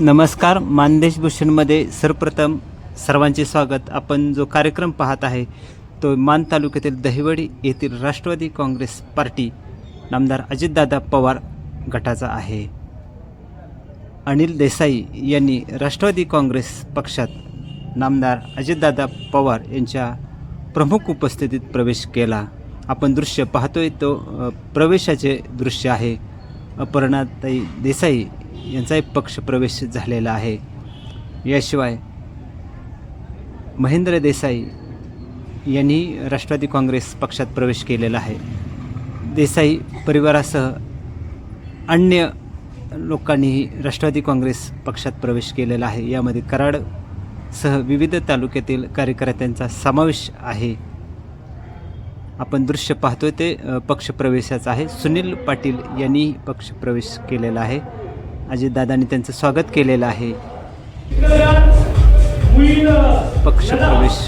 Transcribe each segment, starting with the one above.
नमस्कार मानदेश भूषणमध्ये सर्वप्रथम सर्वांचे स्वागत. आपण जो कार्यक्रम पाहत आहे तो मान तालुक्यातील दहिवडी येथील राष्ट्रवादी काँग्रेस पार्टी नामदार अजितदादा पवार गटाचा आहे. अनिल देसाई यांनी राष्ट्रवादी काँग्रेस पक्षात नामदार अजितदादा पवार यांच्या प्रमुख उपस्थितीत प्रवेश केला. आपण दृश्य पाहतोय तो प्रवेशाचे दृश्य आहे. अपर्णाताई देसाई यांचाही पक्ष प्रवेश झालेला आहे. याशिवाय महेंद्र देसाई यांनी राष्ट्रवादी काँग्रेस पक्षात प्रवेश केलेला आहे. देसाई परिवारासह अन्य लोकांनीही राष्ट्रवादी काँग्रेस पक्षात प्रवेश केलेला आहे. यामध्ये कराडसह विविध तालुक्यातील कार्यकर्त्यांचा समावेश आहे. आपण दृश्य पाहतोय ते पक्षप्रवेशाचं आहे. सुनील पाटील यांनी पक्षप्रवेश केलेला आहे. अजितदादांनी त्यांचं स्वागत केलेलं आहे. पक्षप्रवेश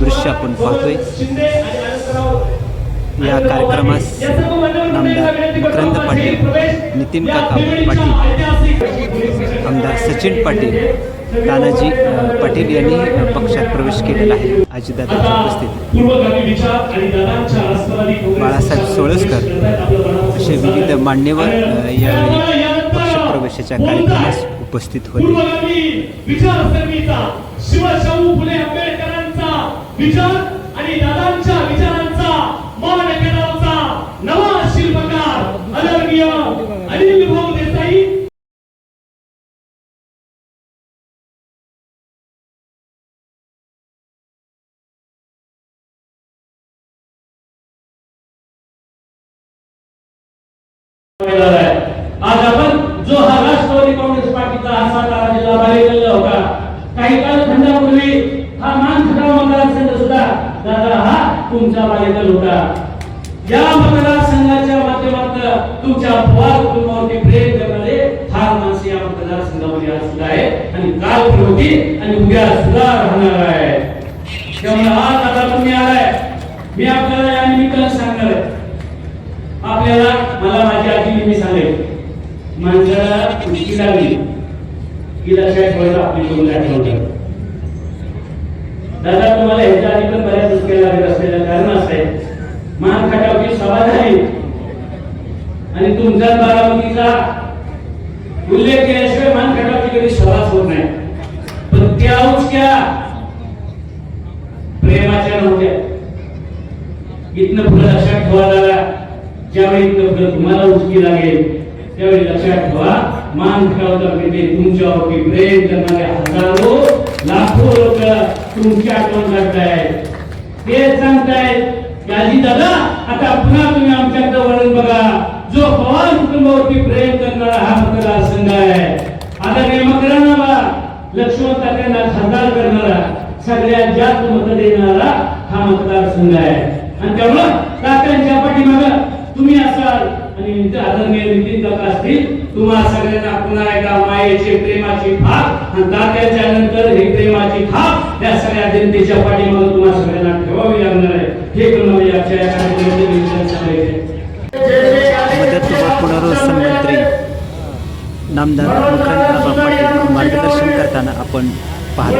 दृश्य आपण पाहतोय. या कार्यक्रमास नामदार मकरंद पाटील नितीन काका पाटील आमदार सचिन पाटील तानाजी पाटील यांनी पक्षात प्रवेश केलेला आहे. अजितदादांच्या उपस्थितीत बाळासाहेब सोळसकर असे विविध मान्यवर यावेळी पक्षप्रवेशाच्या कार्यक्रमास उपस्थित होते. आज आपण जो हा राष्ट्रवादी काँग्रेस पार्टीचा हा सातारा जिल्हा बाहेर गेलेला होता काही कालखंडापूर्वी हा मानखटाव मतदारसंघ सुद्धा दादा हा तुमच्या बाहेर होता. या मतदारसंघाच्या माध्यमातून तुमच्या पवार कुटुंबावरती प्रेम करणारे फार माणसे या मतदारसंघामध्ये आज सुद्धा आहे आणि काल होती आणि उद्या सुद्धा राहणार आहे त्यामुळे आज आता तुम्ही आलाय. मी आपल्याला या निमित्तानं सांगणार आहे. आपल्याला मला माझी आजी नेहमी सांगेल माणसाला उचकी लागली की लक्षात ठेवायचं आपली करून ठेवलं दादा तुम्हाला ह्याच्या आधी पण बऱ्याच उचक्या लागत असलेलं कारण असं आहे मान खटावची सभा झाली. आणि तुमचा बारामतीचा उल्लेख केल्याशिवाय मान खटावची कधी सभाच होत नाही. पण त्या उचक्या प्रेमाच्या नव्हत्या. इथनं पुढे लक्षात ठेवा दादा. ज्यावेळी इथनं पुढे तुम्हाला उचकी लागेल त्यावेळी लक्षात ठेवा मान ठेवता म्हणजे तुमच्यावरती प्रेम करणारे हजारो लाखो लोक तुमची आठवण काढतायत ते सांगतायत गाजी दादा आता पुन्हा तुम्ही आमच्याकडे वळण बघा जो पवार कुटुंबावरती प्रेम करणारा हा मतदारसंघ आहे आता नेमकरांना बा लक्ष्मण तात्यांना खासदार करणारा सगळ्यात जास्त मत देणारा हा मतदारसंघ आहे आणि त्यामुळं तात्यांच्या पाठीमाग तुम्ही असाल आणि आदरणीय नितीन काका असतील तुम्हा सगळ्यांना पुन्हा एकदा मायेची प्रेमाची थाप आणि तात्याच्या नंतर ही प्रेमाची थाप या सगळ्या जनतेच्या पाठीमाग तुम्हा सगळ्यांना ठेवावी लागणार आहे. हे या कार्यक्रमाचे सांगायचे पुनर्वसन मंत्री नामदार पाटील मार्गदर्शन करताना आपण पाहत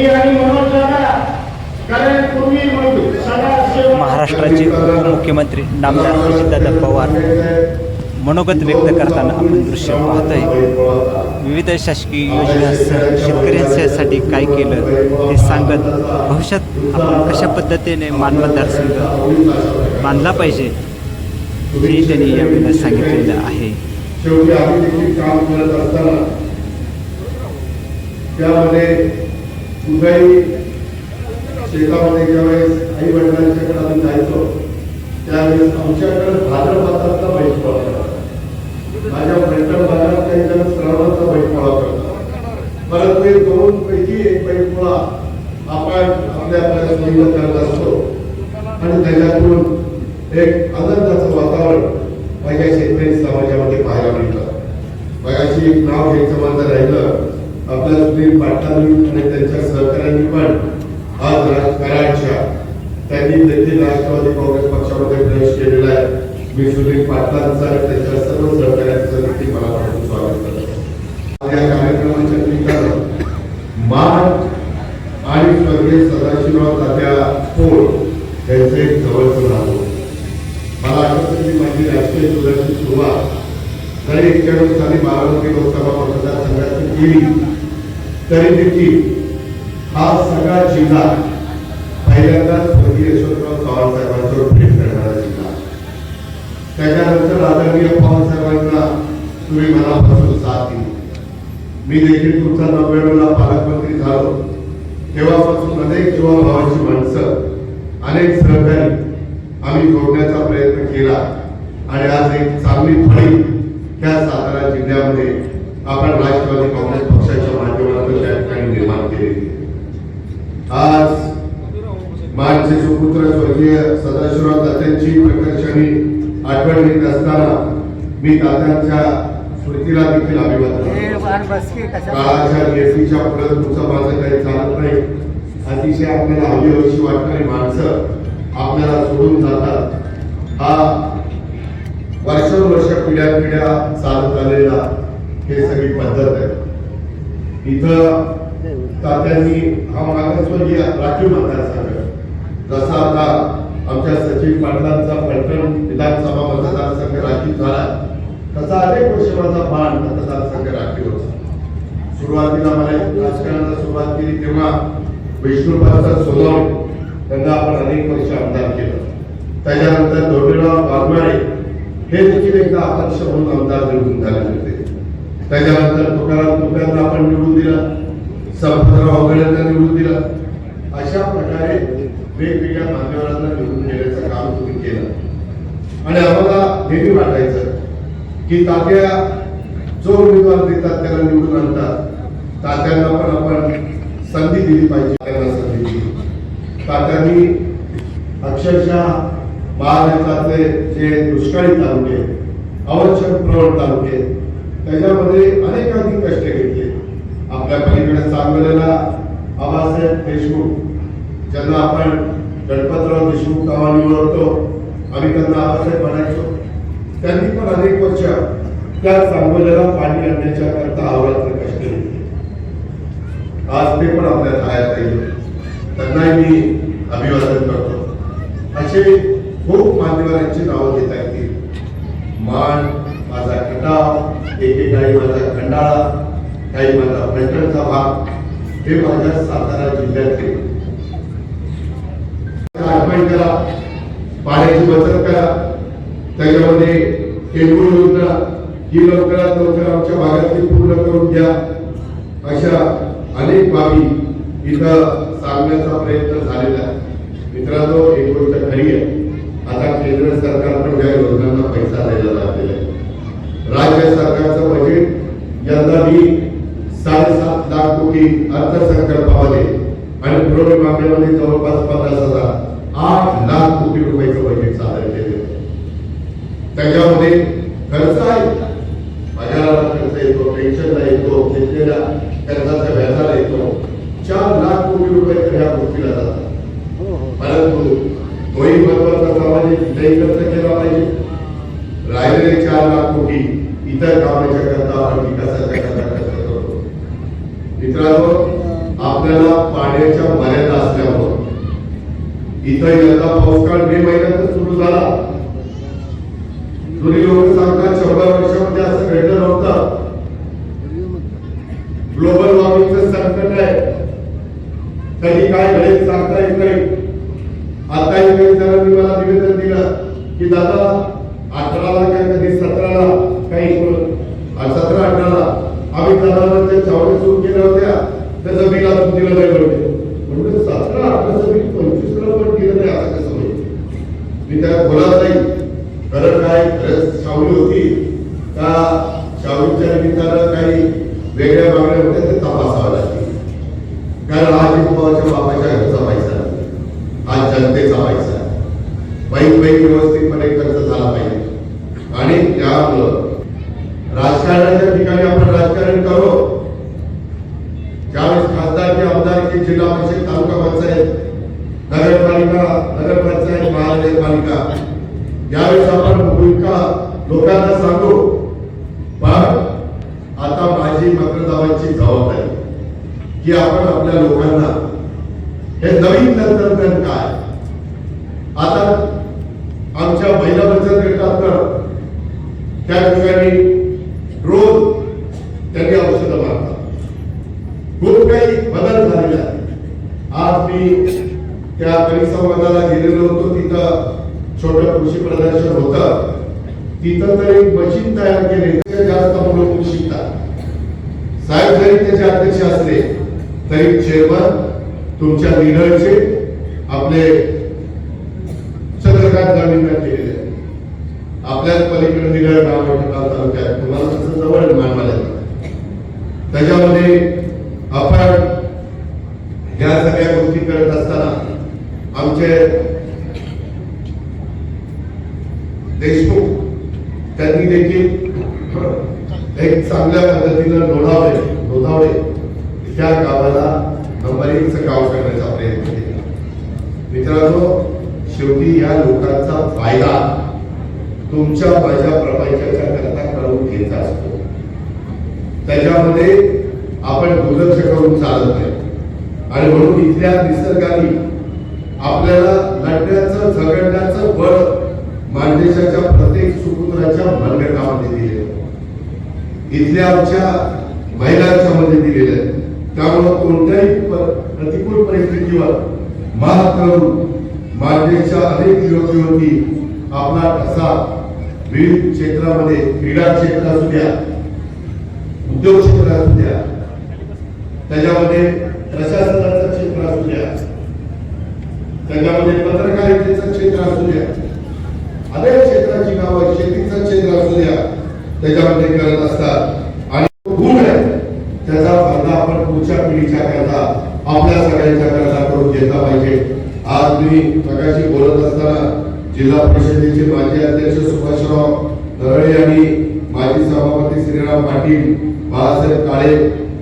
तुम्ही आणि मनोज दादा कारण पूर्वी मग सदा सेवा महाराष्ट्राचे उपमुख्यमंत्री नामदार अजितदादा पवार मनोगत व्यक्त करताना आपण दृश्य पाहतोय. विविध शासकीय योजनांसह शेतकऱ्यांसाठी काय केलं हे सांगत भविष्यात आपण कशा पद्धतीने मतदारसंघ बांधला पाहिजे हे त्यांनी यावेळेला सांगितलेलं आहे. शेवटी आम्ही देखील काम करत असताना त्यामध्ये कुठल्याही शेतामध्ये ज्यावेळेस आई वडिलांच्याकडे आम्ही जायचो त्यावेळेस आमच्याकडे भाद्रपदातला बैठपळा होता. माझ्या फ्रंटल भागात काही जण श्रावणाचा बैठपळा करतात परंतु हे दोन पैकी एक बैठपळा आपण आपल्या आपल्या सोयीनं करत असतो. आणि त्याच्यातून एक आनंदाचं वातावरण माझ्या शेतकरी समाजामध्ये पाहायला मिळतं. मगाशी एक नाव घ्यायचं माझं राहिलं आपल्या सुनील पाटलांनी आणि त्यांच्या सहकाऱ्यांनी पण आज राजकारणाच्या त्यांनी देखील राष्ट्रवादी काँग्रेस पक्षामध्ये प्रवेश केलेला आहे. मी सुनील पाटलांचा आणि त्यांच्या सर्व सहकाऱ्यांचं देखील मला वाटून स्वागत करतो. या कार्यक्रमाच्या निमित्तानं मान आणि स्वर्गीय सदाशिवराव तात्या पोळ यांचे जवळचं राहतो मला आठवतं की माझी राजकीय जीवनाची सुरुवात तरी एक्क्याण्णव साली बारामती लोकसभा मतदारसंघाची केली. तरी देखील हा सगळा जिल्हा पहिल्यांदा स्वर्गीय यशवंतराव चव्हाण साहेबांसोबत भेट करणारा जिल्हा. त्याच्यानंतर आदरणीय पवार साहेबांना तुम्ही मनापासून साथ दिली. मी देखील तुमचा नव्याण्णवला पालकमंत्री झालो. तेव्हापासून अनेक जीवाभावाची माणसं अनेक सहकारी आम्ही जोडण्याचा प्रयत्न केला. आणि आज एक चांगली फळी त्या सातारा जिल्ह्यामध्ये आपण राष्ट्रवादी काँग्रेस पक्षाच्या माध्यमातून त्या ठिकाणी निर्माण केलेली. आज माझे सुपुत्र स्वर्गीय सदाशिवराव तात्यांची प्रकर्षणी आठवण घेत असताना मी तात्यांच्या स्मृतीला देखील अभिवादन. काळाच्या नियतीच्या पुढे तुमचं माझं काही चालत नाही अतिशय आपल्याला हवी हवीशी वाटणारी माणसं आपल्याला सोडून जातात हा वर्षानुवर्ष पिढ्या पिढ्या चालत आलेला हे सगळी पद्धत आहे. इथं तात्यांनी हा मागासवर्गीय राखीव मतदारसंघ जसा आता आमच्या सचिन पाटलांचा पलटण विधानसभा मतदारसंघ राखीव झाला तसा अनेक वर्ष माझा बाण मतदारसंघ राखीव होता. सुरुवातीला मला राजकारणाला सुरुवात केली तेव्हा विष्णुपाचा सोनवणे त्यांना आपण अनेक वर्ष आमदार केलं. त्याच्यानंतर धोंडीराव वाघमारे हे देखील एकदा अपक्ष म्हणून आमदार निवडून झाले होते. त्याच्यानंतर तुकाराम तुकांना आपण निवडून दिलं. संपतराव अवघड्यांना निवडून दिलं. अशा प्रकारे वेगवेगळ्या मान्यवरांना निवडून देण्याचं काम तुम्ही केलं. आणि आम्हाला नेहमी वाटायचं की तात्या जो उमेदवार देतात त्याला निवडून आणतात. तात्यांना पण आपण संधी दिली पाहिजे. त्यांना संधी दिली. तात्यांनी अक्षरशः महाराष्ट्रातले जे दुष्काळी तालुके अवचक प्रवण तालुके त्याच्यामध्ये अनेकाधिक कष्ट घेतले. आपल्या पलीकडे सांगलेला आबासाहेब देशमुख ज्यांना आपण गणपतराव देशमुख नावाने ओळखतो आम्ही त्यांना आबासाहेब म्हणायचो. त्यांनी पण अनेक वर्ष त्या चांगलेला पाणी आणण्याच्या करता अहोरात्र कष्ट घेतले. आज ते पण आपल्या छायात येईल त्यांनाही मी अभिवादन करतो. असे खूप मान्यवरांची नावं घेता येतील. मान माझा खटाव माझा खंडाळा काही माझा पैठणचा भाग हे माझ्या सातारा जिल्ह्यातले. अर्पण करा पाण्याची बचत करा त्याच्यामध्ये केंद्र योजना ही लवकरात लवकर आमच्या भागातली पूर्ण करून घ्या. अशा अनेक बाबी इथं सांगण्याचा प्रयत्न झालेला आहे. मित्रांनो एक गोष्ट खरी आहे. आता केंद्र सरकारकडून या योजनांना पैसा द्यायला राज्य सरकारचं बजेट यंदा मी साडेसात लाख कोटी अर्थसंकल्पामध्ये आणि पुरवणी मागण्यामध्ये जवळपास पन्नास हजार आठ लाख कोटी रुपयाचं महागाईचं संकट आहे. कधी काय घडेल सांगता येत नाही. आता एक सरांनी मला निवेदन दिलं की दादा अठराला काय कधी सतराला काही सतरा अठराला. आम्ही साधारण ते चावडे सुरू केल्या होत्या. त्या बिल अजून दिलं नाही म्हणजे म्हणजे सतरा अठराचं बिल पंचवीसला पण दिलं नाही आता कसं मी त्याला बोलत नाही. राजकारणाच्या ठिकाणी आपण राजकारण करो. ज्यावेळेस खासदार की आमदार की जिल्हा परिषद तालुका पंचायत नगरपालिका नगरपंचायत महानगरपालिका यावेळेस आपण भूमिका लोकांना सांगू पण आता माझी मतदारांची जबाबदारी की आपण आपल्या लोकांना हे नवीन तंत्रज्ञान काय? आता आमच्या महिला बचत त्या ठिकाणी रोज त्यांनी औषधं मारतात. खूप काही बदल झालेला आहे आज मी त्या परिसंवादाला गेलेलो होतो. तिथं छोटं कृषी प्रदर्शन होतं. तिथं तर एक मशीन तयार केले जास्त मुलं शिकतात. साहेब जरी त्याचे अध्यक्ष असले तरी चेअरमन तुमच्या निरळचे आपले चंद्रकांत गांधींना केलेले आपल्याच पलीकडे लीडर गाव तालुक्यात तुम्हाला तसं जवळ मानवायला त्याच्यामध्ये आपण या सगळ्या गोष्टी करत असताना आमचे देशमुख त्यांनी देखील एक चांगल्या पद्धतीनं लोणावळे लोणावळे त्या गावाला नंबर एकचं गाव करण्याचा प्रयत्न केला. मित्रांनो शेवटी या लोकांचा फायदा तुमच्या माझ्या प्रपंचाच्या करता करून घ्यायचा असतो. त्याच्यामध्ये आपण दुर्लक्ष करून चालत नाही. आणि म्हणून इथल्या निसर्गाने आपल्याला लढण्याचं झगडण्याचं बळ मानदेशाच्या प्रत्येक सुपुत्राच्या मनगटामध्ये दिलेलं इथल्या आमच्या महिलांच्या मध्ये दिलेलं आहे. त्यामुळं कोणत्याही प्रतिकूल परिस्थितीवर मात करून मानदेशच्या अनेक युवक युवती आपला ठसा विविध क्षेत्रामध्ये क्रीडा क्षेत्र असू द्या उद्योग क्षेत्र असू द्या त्याच्यामध्ये प्रशासनाचं क्षेत्र असू द्या त्याच्यामध्ये पत्रकारितेचं क्षेत्र असू द्या अनेक क्षेत्राची नावं शेतीचं क्षेत्र असू द्या त्याच्यामध्ये करत असतात. आणि तो गुण आहे त्याचा फायदा आपण पुढच्या पिढीच्या करता आपल्या सगळ्यांच्या करता करून घेतला पाहिजे. आज मी मगाशी बोलत असताना जिल्हा परिषदेचे माजी अध्यक्ष सुभाषराव नरळे आणि माजी सभापती श्रीराम पाटील बाळासाहेब काळे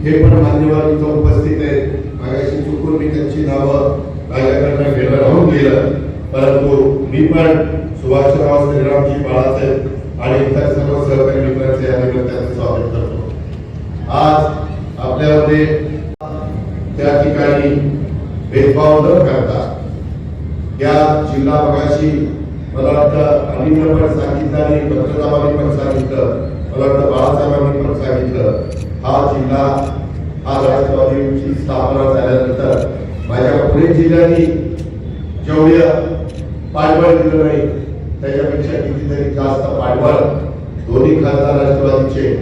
हे पण मान्यवर इथं उपस्थित आहेत. मागाशी चुकून मी त्यांची नावं माझ्याकडनं घेणं राहून गेलं. परंतु मी पण सुभाषराव श्रीरामजी बाळासाहेब आणि इतर सर्व सहकारी मित्रांचे या निमित्ताने स्वागत करतो. आज आपल्यामध्ये त्या ठिकाणी भेदभाव न करता या जिल्हा भागाशी मला वाटतं अनिल पण सांगितलं आणि भद्रताबाई पण सांगितलं. मला वाटतं बाळासाहेबांनी पण सांगितलं. हा जिल्हा हा राष्ट्रवादीची स्थापना झाल्यानंतर माझ्या पुणे जिल्ह्याने जेवढ्या पाठबळ दिलं नाही त्याच्यापेक्षा कितीतरी जास्त पाठबळ दोन्ही खासदार राष्ट्रवादीचे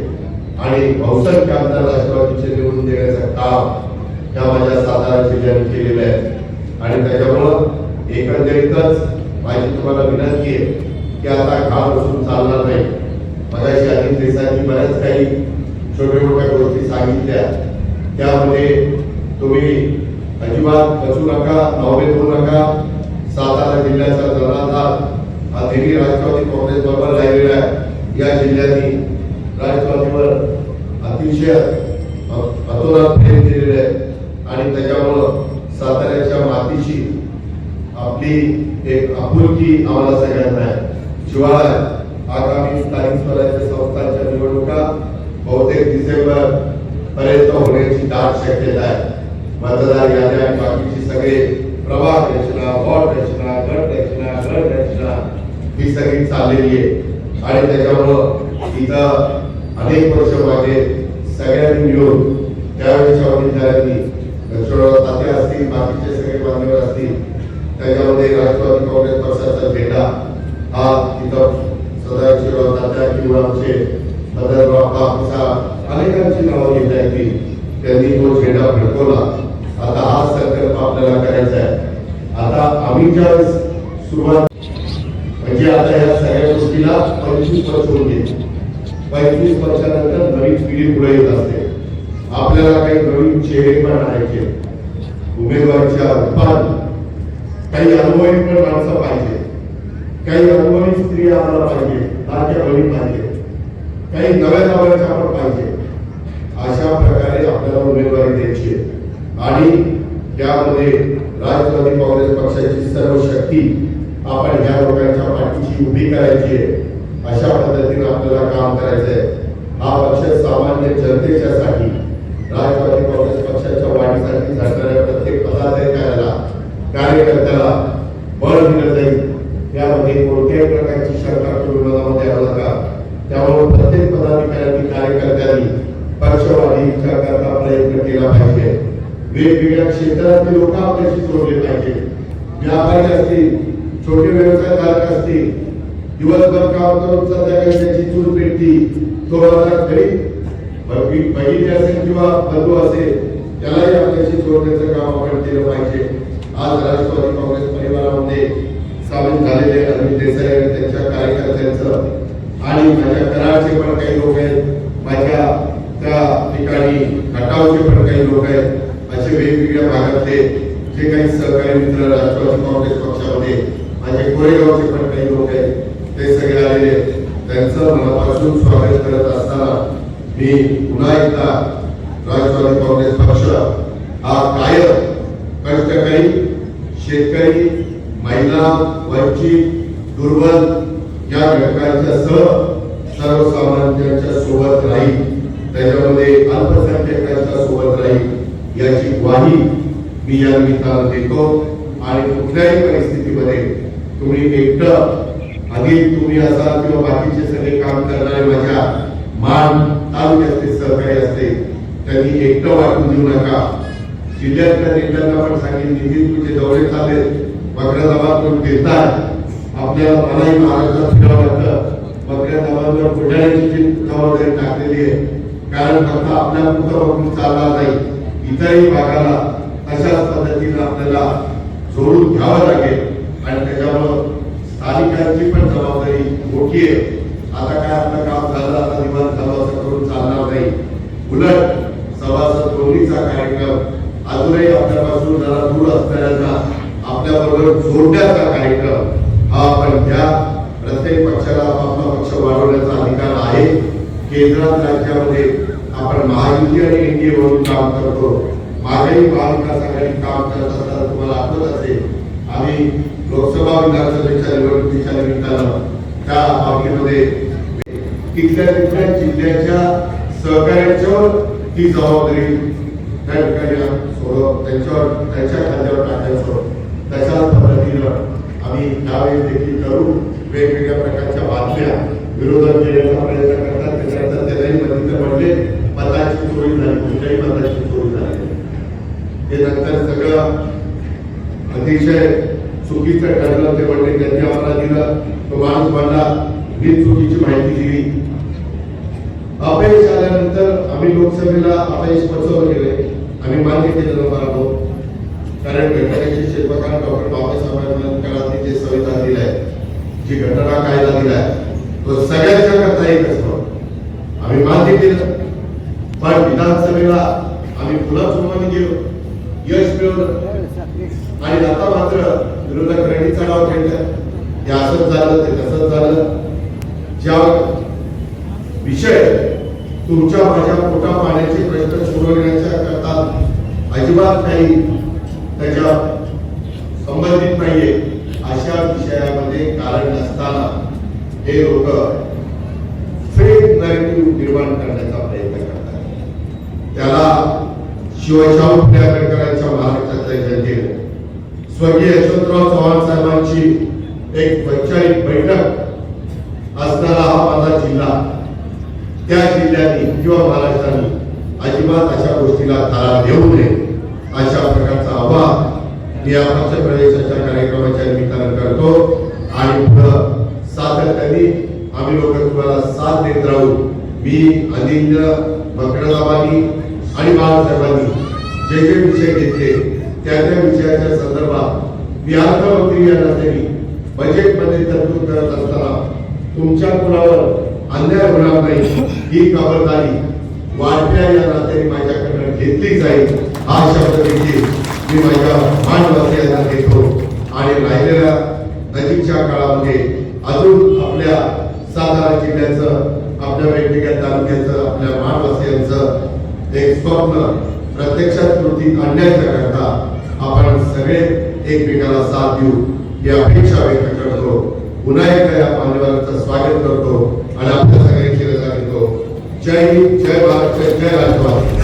आणि बहुसंख्य आमदार राष्ट्रवादीचे निवडून देण्याचं काम या माझ्या सातारा जिल्ह्याने केलेलं आहे. आणि त्याच्यामुळं एकंदरीतच माझी तुम्हाला विनंती आहे की आता काळ बसून चालणार नाही. मगाशी अनिल देसाईंनी बऱ्याच काही छोट्या मोठ्या गोष्टी सांगितल्या. त्यामध्ये तुम्ही अजिबात बसू नका नॉवेल होऊ नका. सातारा जिल्ह्याचा जनाधार हा दिल्ली राष्ट्रवादी काँग्रेस बरोबर राहिलेला आहे. या जिल्ह्याने राष्ट्रवादीवर अतिशय अतोनात प्रेम दिलेलं आहे. आणि त्याच्यामुळं साताऱ्याच्या मातीशी आपली एक आपुलकी आम्हाला सगळ्यांना आहे. शिवाय आगामी स्थानिक स्वराज्य संस्थांच्या निवडणुका बहुतेक डिसेंबर पर्यंत होण्याची दाट शक्यता आहे. मतदार याद्या आणि बाकीची सगळे प्रवाह रचना वॉर्ड रचना गट रचना गट रचना ही सगळी चाललेली आहे. आणि त्याच्यामुळं इथं अनेक वर्ष मागे सगळ्यांनी मिळून त्यावेळेच्या वडीलधाऱ्यांनी लक्ष्मणराव तात्या असतील बाकीचे सगळे मान्यवर असतील त्याच्यामध्ये राष्ट्रवादी काँग्रेस पक्षाचा झेंडा हा तिथं सदाशिवराव तात्या किंवा आमचे मदनराव कापसा अनेकांची नावं घेता येतील. त्यांनी तो झेंडा फडकवला. आता हा संकल्प आपल्याला करायचा आहे. आता आम्ही ज्या सुरुवात म्हणजे आता या सगळ्या गोष्टीला पंचवीस वर्ष होते पंचवीस वर्षानंतर नवीन पिढी पुढे येत असते. आपल्याला काही नवीन चेहरे पण आणायचे उमेदवारीच्या रूपात काही अनुभवी पण माणसं पाहिजे. काही अनुभवी स्त्री आम्हाला पाहिजे ताज्या बळी पाहिजे. काही नव्या नव्याच्या आपण पाहिजे. अशा प्रकारे आपल्याला उमेदवारी द्यायची आणि त्यामध्ये राष्ट्रवादी काँग्रेस पक्षाची सर्व शक्ती आपण ह्या लोकांच्या पाठीची उभी करायची आहे. अशा पद्धतीने आपल्याला काम करायचं आहे. हा पक्ष सामान्य जनतेच्यासाठी राष्ट्रवादी काँग्रेस पक्षाच्या वाढीसाठी झटणाऱ्या प्रत्येक पदाधिकाऱ्याला कार्यकर्त्याला बळ दिलं जाईल. त्यामध्ये कोणत्याही प्रकारची शंका विरोधामध्ये आणू नका. त्यामुळे प्रत्येक पदाधिकाऱ्यांनी कार्यकर्त्यांनी पक्षवाढीच्या करता प्रयत्न केला पाहिजे. वेगवेगळ्या क्षेत्रातले लोक आपल्याशी जोडले पाहिजे. व्यापारी असतील छोटे व्यवसायधारक असतील दिवसभर काम करून संध्याकाळी त्याची चूल पेटती तो माझा घरी बहिणी असेल किंवा बंधू असेल त्यालाही आपल्याशी जोडण्याचं काम आपण केलं पाहिजे. आज राष्ट्रवादी काँग्रेस परिवारामध्ये सामील झालेले अरविंद देसाई आणि त्यांच्या कार्यकर्त्यांचं आणि माझ्या कराडचे पण काही लोक आहेत माझ्या त्या ठिकाणी खटावचे पण काही लोक आहेत असे वेगवेगळ्या भागातले जे काही सहकारी मित्र राष्ट्रवादी काँग्रेस पक्षामध्ये माझे कोरेगावचे पण काही लोक आहेत ते सगळे आलेले आहेत. त्यांचं मनापासून स्वागत करत असताना मी पुन्हा एकदा राष्ट्रवादी काँग्रेस पक्ष शेतकरी महिला वंचित दुर्बल या घटकांच्या सह सर्वसामान्यांच्या सोबत राहील. त्याच्यामध्ये अल्पसंख्याकांच्या सोबत राहील याची ग्वाही मी या निमित्तानं देतो. आणि कुठल्याही परिस्थितीमध्ये तुम्ही एकटं अधिक तुम्ही असाल किंवा बाकीचे सगळे काम करणारे माझ्या मान तालुक्यातले सहकारी असते त्यांनी एकटं वाटून देऊ नका. जिल्ह्यातल्या नेत्यांना पण सांगितले की तुझे दौरे चालले बकऱ्या जमातून फिरतात आपल्याला मलाही महाराष्ट्रात फिरावं लागतं. बकऱ्या जमातवर जबाबदारी टाकलेली आहे कारण फक्त आपल्या पुढं बघून चालणार नाही इतरही भागाला तशाच पद्धतीनं आपल्याला जोडून घ्यावं लागेल. आणि त्याच्यामुळं स्थानिकांची पण जबाबदारी मोठी आहे. आता काय आपलं काम झालं आता निवांत झालं असं करून चालणार नाही. उलट आपल्यापासून जरा दूर असणाऱ्यांना आपल्या बरोबर जोडण्याचा कार्यक्रम हा आपण घ्या प्रत्येक पक्षाला आपला पक्ष वाढवण्याचा अधिकार आहे. केंद्रात राज्यामध्ये आपण महायुती आणि एनडीए म्हणून काम करतो. मागेही महाविकास आघाडी काम करत असताना तुम्हाला आठवत असेल आम्ही लोकसभा विधानसभेच्या निवडणुकीच्या निमित्तानं त्या बाबतीमध्ये तिथल्या तिथल्या जिल्ह्याच्या सहकार्याच्यावर ही जबाबदारी त्या ठिकाणी सोडव त्यांच्यावर त्यांच्या खांद्यावर टाकायचं तशाच पद्धतीनं आम्ही यावेळी देखील करू. वेगवेगळ्या प्रकारच्या बातम्या विरोधात देण्याचा प्रयत्न करतात त्याच्यानंतर त्यालाही बंदित पडले म्हणजे मताची चोरी झाली कुठल्याही मताची चोरी झाली हे नंतर सगळं अतिशय चुकीचं ठरलं ते म्हणले त्यांनी आम्हाला दिलं तो माणूस म्हणला मी चुकीची माहिती दिली. अपयश आल्यानंतर आम्ही लोकसभेला अपयश पचवलं गेले आम्ही मान्य केलं पराभव कारण घटनेचे शिल्पकार डॉक्टर बाबासाहेब आंबेडकरांनी जे संविधान आहे जी घटना कायदा दिलाय तो सगळ्यांच्या करता एक असतो. आम्ही मान्य केलं. पण विधानसभेला आम्ही पुन्हा सुरुवात गेलो. यश मिळवलं. आणि आता मात्र विरोधक रेणीचा डाव खेळला हे असंच झालं ते तसंच झालं. ज्या विषय तुमच्या माझ्या पोटा पाण्याचे प्रश्न सोडवण्याच्या करता अजिबात काही त्याच्या संबंधित नाहीये. अशा विषयामध्ये कारण नसताना हे लोक फेक नरेटिव्ह निर्माण करण्याचा प्रयत्न करतात. त्याला शिवशाहू फुलेकरांच्या महाराष्ट्रातल्या जनतेने. स्वर्गीय यशवंतराव चव्हाण साहेबांची एक वैचारिक बैठक असणारा हा माझा जिल्हा. त्या जिल्ह्याने किंवा महाराष्ट्राने अजिबात अशा गोष्टीला तारा देऊ नये. अशा प्रकारचा आवाहन मी या पक्ष प्रवेशाच्या कार्यक्रमाच्या निमित्तानं करतो. आणि पुढं सातत्याने आम्ही लोक तुम्हाला साथ देत राहू. मी अनिल मकरदाबानी आणि बाळासाहेबांनी जे जे विषय घेतले त्या त्या विषयाच्या संदर्भात मी अर्थमंत्री यांना तरी बजेटमध्ये तरतूद करत असताना तुमच्या कुणावर अन्याय होणार नाही ही खबरदारी वाढत्या या नात्याने माझ्याकडनं घेतली जाईल हा शब्द देखील मी माझ्या मानवासियांना देतो. आणि राहिलेल्या नजीकच्या काळामध्ये अजून आपल्या सातारा जिल्ह्याचं आपल्या वेगवेगळ्या तालुक्याचं आपल्या मानवासियांचं एक स्वप्न प्रत्यक्षात कृतीत आणण्याच्या करता आपण सगळे एकमेकाला साथ देऊ ही अपेक्षा व्यक्त करतो. पुन्हा एकदा या मान्यवरांचं स्वागत करतो. आणि आपल्या सगळ्या जय हिंद जय भारत जय राजवाड